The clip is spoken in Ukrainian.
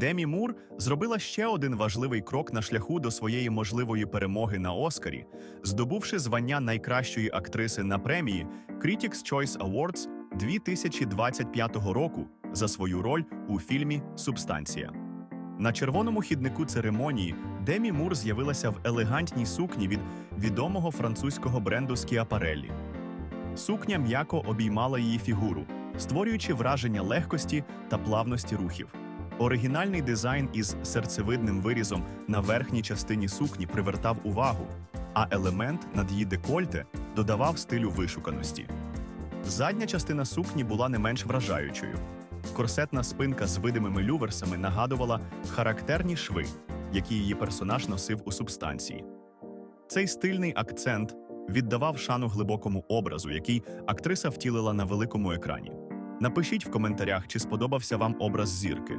Демі Мур зробила ще один важливий крок на шляху до своєї можливої перемоги на Оскарі, здобувши звання найкращої актриси на премії Critics' Choice Awards 2025 року за свою роль у фільмі Субстанція. На червоному хіднику церемонії Демі Мур з'явилася в елегантній сукні від відомого французького бренду Schiaparelli. Сукня м'яко обіймала її фігуру, створюючи враження легкості та плавності рухів. Оригінальний дизайн із серцевидним вирізом на верхній частині сукні привертав увагу, а елемент над її декольте додавав стилю вишуканості. Задня частина сукні була не менш вражаючою. Корсетна спинка з видимими люверсами нагадувала характерні шви, які її персонаж носив у субстанції. Цей стильний акцент віддавав шану глибокому образу, який актриса втілила на великому екрані. Напишіть в коментарях, чи сподобався вам образ зірки.